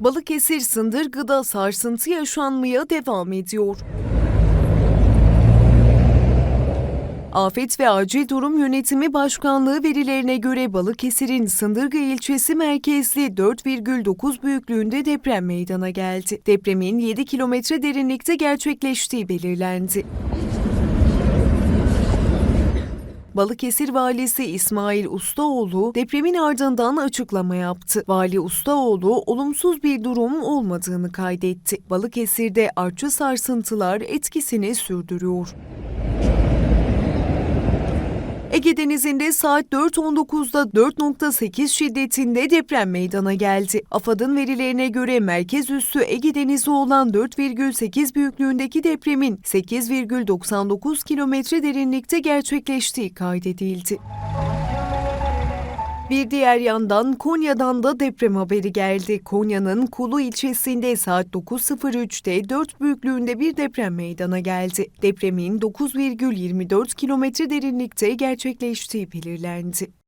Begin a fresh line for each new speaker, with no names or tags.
Balıkesir Sındırgı'da sarsıntı yaşanmaya devam ediyor. Afet ve Acil Durum Yönetimi Başkanlığı verilerine göre Balıkesir'in Sındırgı ilçesi merkezli 4,9 büyüklüğünde deprem meydana geldi. Depremin 7 kilometre derinlikte gerçekleştiği belirlendi. Balıkesir Valisi İsmail Ustaoğlu depremin ardından açıklama yaptı. Vali Ustaoğlu olumsuz bir durum olmadığını kaydetti. Balıkesir'de artçı sarsıntılar etkisini sürdürüyor. Ege Denizi'nde saat 4.19'da 4.8 şiddetinde deprem meydana geldi. AFAD'ın verilerine göre merkez üssü Ege Denizi olan 4,8 büyüklüğündeki depremin 8,99 kilometre derinlikte gerçekleştiği kaydedildi. Bir diğer yandan Konya'dan da deprem haberi geldi. Konya'nın Kulu ilçesinde saat 9.03'te 4 büyüklüğünde bir deprem meydana geldi. Depremin 9,24 kilometre derinlikte gerçekleştiği belirlendi.